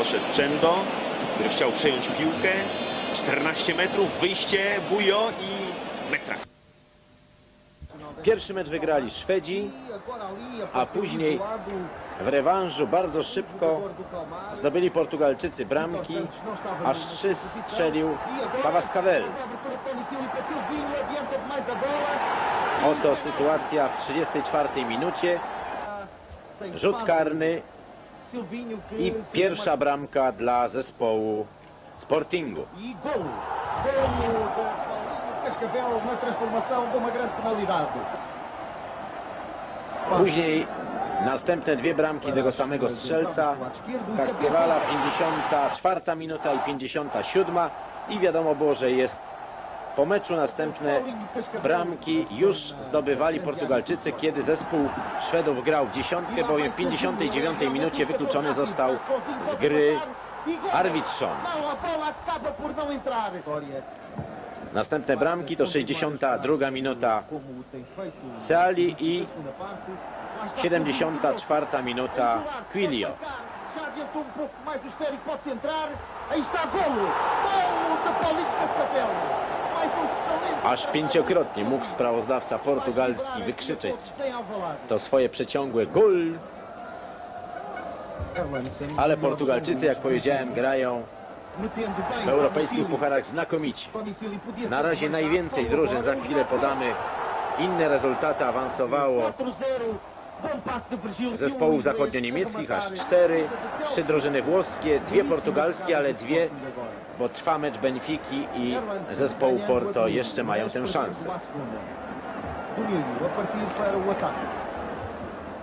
Poszedł Czendo, który chciał przejąć piłkę. 14 metrów, wyjście, Bujo i metra. Pierwszy mecz wygrali Szwedzi, a później w rewanżu bardzo szybko zdobyli Portugalczycy bramki, aż trzy strzelił Pavascavel. Oto sytuacja w 34 minucie. Rzut karny i pierwsza bramka dla zespołu Sportingu. E penalidade. Później następne dwie bramki tego samego strzelca. Kaskiewala 54 minuta i 57 i wiadomo było, że jest po meczu następne bramki już zdobywali Portugalczycy, kiedy zespół Szwedów grał w dziesiątkę, bowiem w 59 minucie wykluczony został z gry Arvidsson. Następne bramki to 62 minuta Seali i na parte. Lá está 74 minuta Quilio. Aí está golo. Golo Paulinho Cascavel. Aż pięciokrotnie mógł sprawozdawca portugalski wykrzyczeć to swoje przeciągłe gol, ale Portugalczycy, jak powiedziałem, grają w europejskich pucharach znakomicie. Na razie najwięcej drużyn, za chwilę podamy inne rezultaty, awansowało 4-0. Bom passe de Virgílio. zespołów zachodnio-niemieckich, aż cztery, trzy drużyny włoskie, dwie portugalskie, ale dwie, bo trwa mecz Benfiki i zespołu Porto jeszcze mają tę szansę. Domínio a partir para o ataque.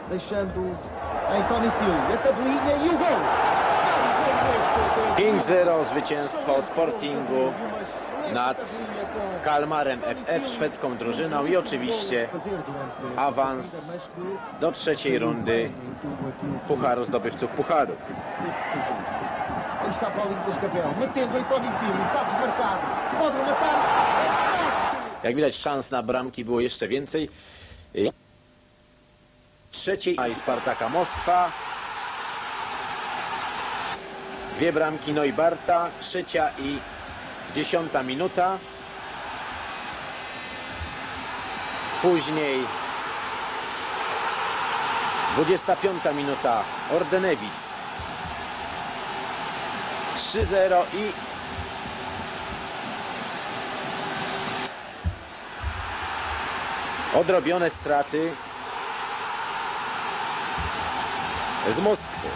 Deixando em Tony Silva. A tabelinha e o gol. 5-0 zwycięstwo Sportingu nad Kalmarem FF, szwedzką drużyną i oczywiście awans do trzeciej rundy Pucharu Zdobywców Pucharów. Está Paulinho Cascavel. Metendo em Tony Silva. Está desmarcado. Pode rematar. Jak widać szans na bramki było jeszcze więcej. Trzeciej i Spartaka Moskwa. Dwie bramki Neubarta, trzecia i dziesiąta minuta. Później 25 minuta Ordenewic. 3-0 i odrobione straty z Moskwy.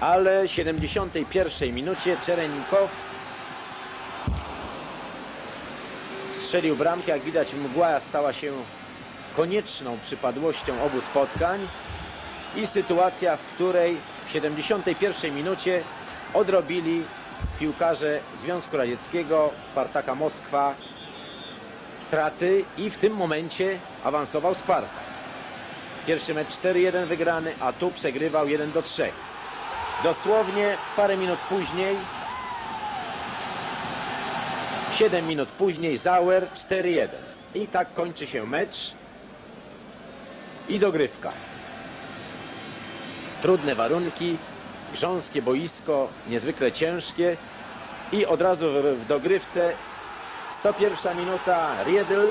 Ale w 71 minucie Czerenikow strzelił bramkę. Jak widać mgła stała się konieczną przypadłością obu spotkań i sytuacja, w której w 71 minucie odrobili piłkarze Związku Radzieckiego Spartaka Moskwa straty i w tym momencie awansował Spartak. Pierwszy mecz 4-1 wygrany, a tu przegrywał 1 do 3. Dosłownie w parę minut później 7 minut później Zauer 4-1. I tak kończy się mecz i dogrywka. Trudne warunki, grząskie boisko, niezwykle ciężkie. I od razu w, w dogrywce 101 minuta Riedl.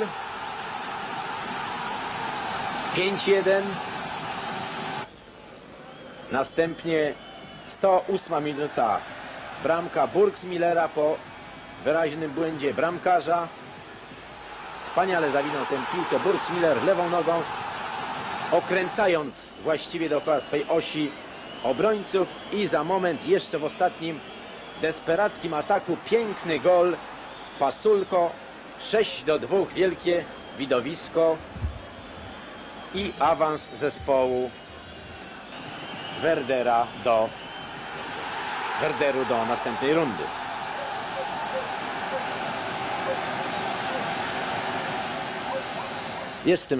5-1 Następnie 108 minuta bramka Burgsmillera po wyraźnym błędzie bramkarza. Wspaniale zawinął tę piłkę Burgsmiller lewą nogą, okręcając właściwie dookoła swej osi obrońców i za moment jeszcze w ostatnim desperackim ataku piękny gol Pasulko 6 do 2 wielkie widowisko i awans zespołu Werdera do Werderu do następnej rundy. Jest tym